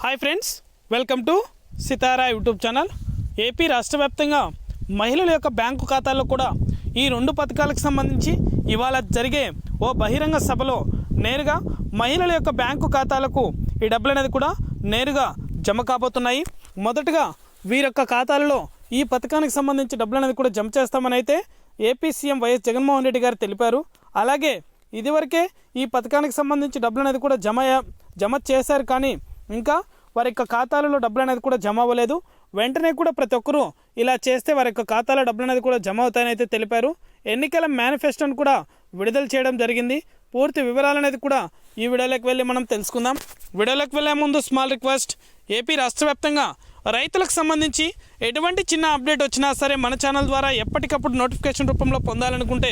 Hi friends welcome to Sitara YouTube channel AP రాష్ట్ర వ్యాప్తంగా మహిళల యొక్క బ్యాంకు ఖాతాల్లో కూడా ఈ రెండు పథకాలకు సంబంధించి ఇవాళ జరిగే ఓ బహిరంగ సభలో నేరుగా మహిళల యొక్క బ్యాంకు ఖాతాలకు ఈ డబ్బులు అనేది కూడా నేరుగా జమ కాబోతున్నాయి మొదటగా వీరి యొక్క ఖాతాలలో ఈ పథకానికి సంబంధించి డబ్బులు అనేది కూడా జమ చేస్తామని అయితే AP CM YS Jaganmohan Reddy garu తెలిపారు అలాగే ఇదివరకే ఈ పథకానికి సంబంధించి డబ్బులు అనేది కూడా జమ జమ చేశారు కానీ ఇంకా వారి యొక్క ఖాతాలలో డబ్బులు అనేది కూడా జమ అవ్వలేదు. వెంటనే కూడా ప్రతి ఒక్కరూ ఇలా చేస్తే వారి యొక్క ఖాతాలో డబ్బులు అనేది కూడా జమ అవుతాయని అయితే తెలిపారు. ఎన్నికల మేనిఫెస్టోను కూడా విడుదల చేయడం జరిగింది. పూర్తి వివరాలు అనేది కూడా ఈ వీడియోలోకి వెళ్ళి మనం తెలుసుకుందాం. వీడియోలోకి వెళ్ళే ముందు స్మాల్ రిక్వెస్ట్ ఏపీ రాష్ట్ర వ్యాప్తంగా రైతులకు సంబంధించి ఎటువంటి చిన్న అప్డేట్ వచ్చినా సరే మన ఛానల్ ద్వారా ఎప్పటికప్పుడు నోటిఫికేషన్ రూపంలో పొందాలనుకుంటే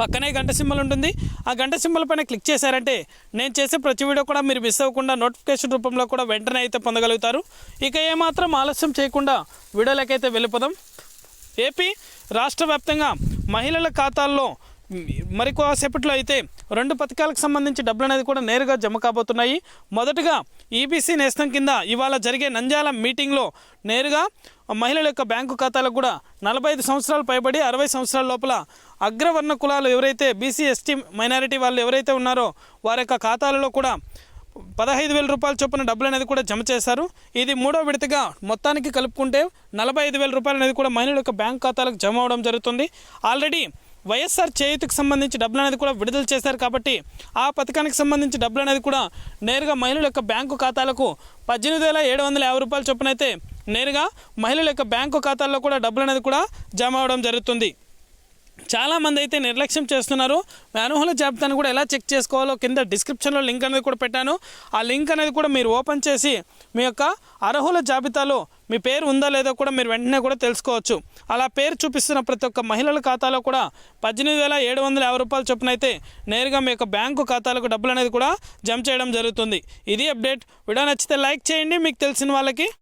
పక్కనే గంట సింబల్ ఉంటుంది. ఆ గంట సింబల్ పైన క్లిక్ చేశారంటే నేను చేసే ప్రతి వీడియో కూడా మీరు మిస్ అవ్వకుండా నోటిఫికేషన్ రూపంలో కూడా వెంటనే అయితే పొందగలుగుతారు. ఇక ఏమాత్రం ఆలస్యం చేయకుండా వీడియోలకైతే వెళ్ళిపోదాం. ఏపీ రాష్ట్ర వ్యాప్తంగా మహిళల ఖాతాల్లో మరి సేపట్లో అయితే రెండు పథకాలకు సంబంధించి డబ్బులు అనేది కూడా నేరుగా జమ కాబోతున్నాయి. మొదటగా ఈబీసీ నేస్తం కింద ఇవాళ జరిగే నంద్యాల మీటింగ్లో నేరుగా మహిళల యొక్క బ్యాంకు ఖాతాలకు కూడా నలభై ఐదు సంవత్సరాలు పైబడి అరవై సంవత్సరాల లోపల అగ్రవర్ణ కులాలు ఎవరైతే బీసీ ఎస్టీ మైనారిటీ వాళ్ళు ఎవరైతే ఉన్నారో వారి యొక్క ఖాతాలలో కూడా పదహైదు వేల రూపాయల చొప్పున డబ్బులు అనేది కూడా జమ చేశారు. ఇది మూడో విడతగా మొత్తానికి కలుపుకుంటే నలభై ఐదు వేల రూపాయలు అనేది కూడా మహిళల యొక్క బ్యాంక్ ఖాతాలకు జమ అవడం జరుగుతుంది. ఆల్రెడీ వైఎస్ఆర్ చేయుతకు సంబంధించి డబ్బులు అనేది కూడా విడుదల చేశారు కాబట్టి ఆ పథకానికి సంబంధించి డబ్బులు అనేది కూడా నేరుగా మహిళల యొక్క బ్యాంకు ఖాతాలకు పద్దెనిమిది వేల ఏడు వందల యాభై రూపాయల చొప్పున అయితే నేరుగా మహిళల యొక్క బ్యాంకు ఖాతాల్లో కూడా డబ్బులు అనేది కూడా జమ అవడం జరుగుతుంది. చాలామంది అయితే నిర్లక్ష్యం చేస్తున్నారు. అనర్హుల జాబితాను కూడా ఎలా చెక్ చేసుకోవాలో కింద డిస్క్రిప్షన్లో లింక్ అనేది కూడా పెట్టాను. ఆ లింక్ అనేది కూడా మీరు ఓపెన్ చేసి మీ యొక్క అర్హుల జాబితాలో మీ పేరు ఉందా లేదో కూడా మీరు వెంటనే కూడా తెలుసుకోవచ్చు. అలా పేరు చూపిస్తున్న ప్రతి ఒక్క మహిళల ఖాతాలో కూడా పద్దెనిమిది వేల ఏడు వందల యాభై రూపాయలు చొప్పున అయితే నేరుగా మీ యొక్క బ్యాంకు ఖాతాలకు డబ్బులు అనేది కూడా జమ చేయడం జరుగుతుంది. ఇది అప్డేట్. వీడియో నచ్చితే లైక్ చేయండి. మీకు తెలిసిన వాళ్ళకి